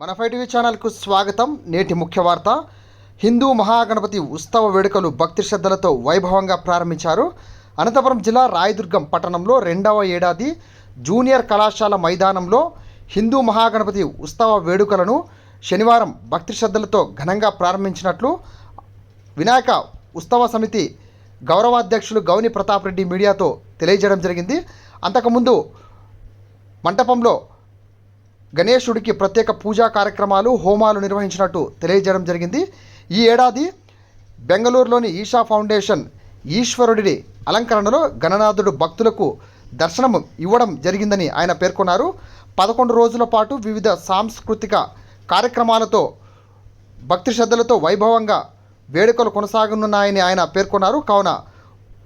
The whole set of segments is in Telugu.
మన ఫైవ్ టీవీ ఛానల్కు స్వాగతం. నేటి ముఖ్య వార్త. హిందూ మహాగణపతి ఉత్సవ వేడుకలు భక్తి శ్రద్ధలతో వైభవంగా ప్రారంభించారు. అనంతపురం జిల్లా రాయదుర్గం పట్టణంలో రెండవ ఏడాది జూనియర్ కళాశాల మైదానంలో హిందూ మహాగణపతి ఉత్సవ వేడుకలను శనివారం భక్తి శ్రద్ధలతో ఘనంగా ప్రారంభించినట్లు వినాయక ఉత్సవ సమితి గౌరవాధ్యక్షులు గౌని ప్రతాప్ రెడ్డి మీడియాతో తెలియజేయడం జరిగింది. అంతకుముందు మంటపంలో గణేశుడికి ప్రత్యేక పూజా కార్యక్రమాలు హోమాలు నిర్వహించినట్టు తెలియజేయడం జరిగింది. ఈ ఏడాది బెంగళూరులోని ఈషా ఫౌండేషన్ ఈశ్వరుడి అలంకరణలో గణనాథుడు భక్తులకు దర్శనం ఇవ్వడం జరిగిందని ఆయన పేర్కొన్నారు. పదకొండు రోజుల పాటు వివిధ సాంస్కృతిక కార్యక్రమాలతో భక్తి శ్రద్ధలతో వైభవంగా వేడుకలు కొనసాగనున్నాయని ఆయన పేర్కొన్నారు. కావున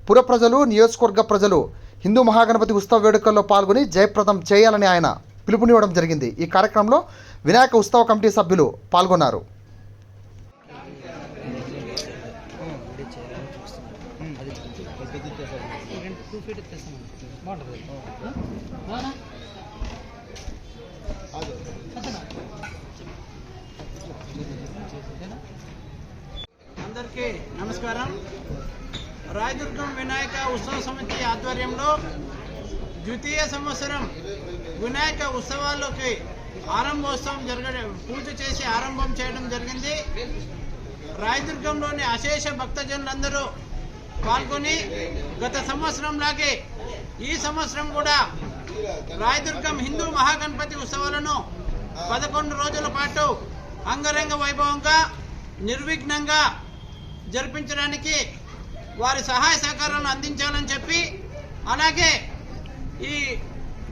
పుర ప్రజలు నియోజకవర్గ ప్రజలు హిందూ మహాగణపతి ఉత్సవ వేడుకల్లో పాల్గొని జయప్రదం చేయాలని ఆయన పిలుపునివ్వడం జరిగింది. ఈ కార్యక్రమంలో వినాయక ఉత్సవ కమిటీ సభ్యులు పాల్గొన్నారు. అందరికీ నమస్కారం. రాయదుర్గం వినాయక ఉత్సవ సమితి ఆధ్వర్యంలో ద్వితీయ సంవత్సరం వినాయక ఉత్సవాల్లోకి ఆరంభోత్సవం జరగడం పూజ చేసి ఆరంభం చేయడం జరిగింది. రాయదుర్గంలోని అశేష భక్తజనులందరూ పాల్గొని గత సంవత్సరం లాగే ఈ సంవత్సరం కూడా రాయదుర్గం హిందూ మహాగణపతి ఉత్సవాలను పదకొండు రోజుల పాటు అంగరంగ వైభవంగా నిర్విఘ్నంగా జరిపించడానికి వారి సహాయ సహకారాలను అందించాలని చెప్పి అలాగే ఈ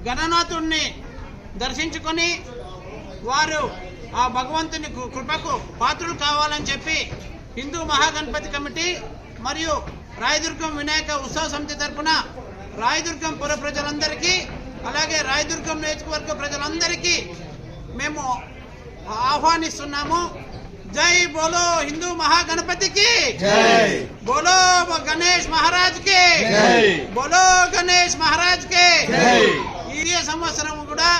గణనాథుణ్ణి దర్శించుకొని వారు ఆ భగవంతుని కృపకు పాత్రులు కావాలని చెప్పి హిందూ మహాగణపతి కమిటీ మరియు రాయదుర్గం వినాయక ఉత్సవ సమితి తరపున రాయదుర్గం పుర ప్రజలందరికీ అలాగే రాయదుర్గం నియోజకవర్గ ప్రజలందరికీ మేము ఆహ్వానిస్తున్నాము. జై బోలో హిందూ మహాగణపతికి. బోలో గణేష్ మహారాజ్కి జై. బోలో గణేష్ మహారాజ్కి జై. సంవత్సరం కూడా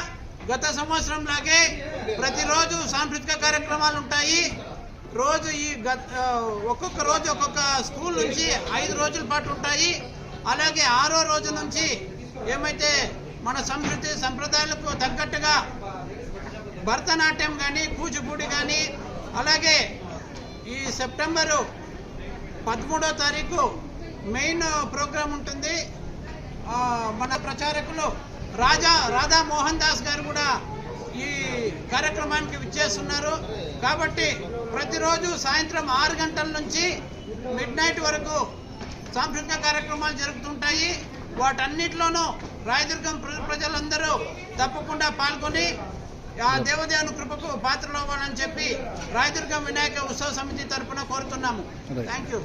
గత సంవత్సరం లాగే ప్రతిరోజు సాంస్కృతిక కార్యక్రమాలు ఉంటాయి రోజు ఈ ఒక్కొక్క రోజు ఒక్కొక్క స్కూల్ నుంచి ఐదు రోజుల పాటు ఉంటాయి అలాగే ఆరో రోజు నుంచి ఏమైతే మన సంస్కృతి సంప్రదాయాలకు తగ్గట్టుగా భరతనాట్యం కానీ కూచిపూడి కానీ అలాగే ఈ సెప్టెంబరు పదమూడో తారీఖు మెయిన్ ప్రోగ్రాం ఉంటుంది మన ప్రచారకులు రాజా రాధా మోహన్ దాస్ గారు కూడా ఈ కార్యక్రమానికి విచ్చేస్తున్నారు. కాబట్టి ప్రతిరోజు సాయంత్రం ఆరు గంటల నుంచి మిడ్ నైట్ వరకు సాంస్కృతిక కార్యక్రమాలు జరుగుతుంటాయి. వాటన్నిటిలోనూ రాయదుర్గం ప్ర- ప్రజలందరూ తప్పకుండా పాల్గొని ఆ దేవదేవుని కృపకు పాత్రలు అవ్వాలని చెప్పి రాయదుర్గం వినాయక ఉత్సవ సమితి తరపున కోరుతున్నాము. Thank you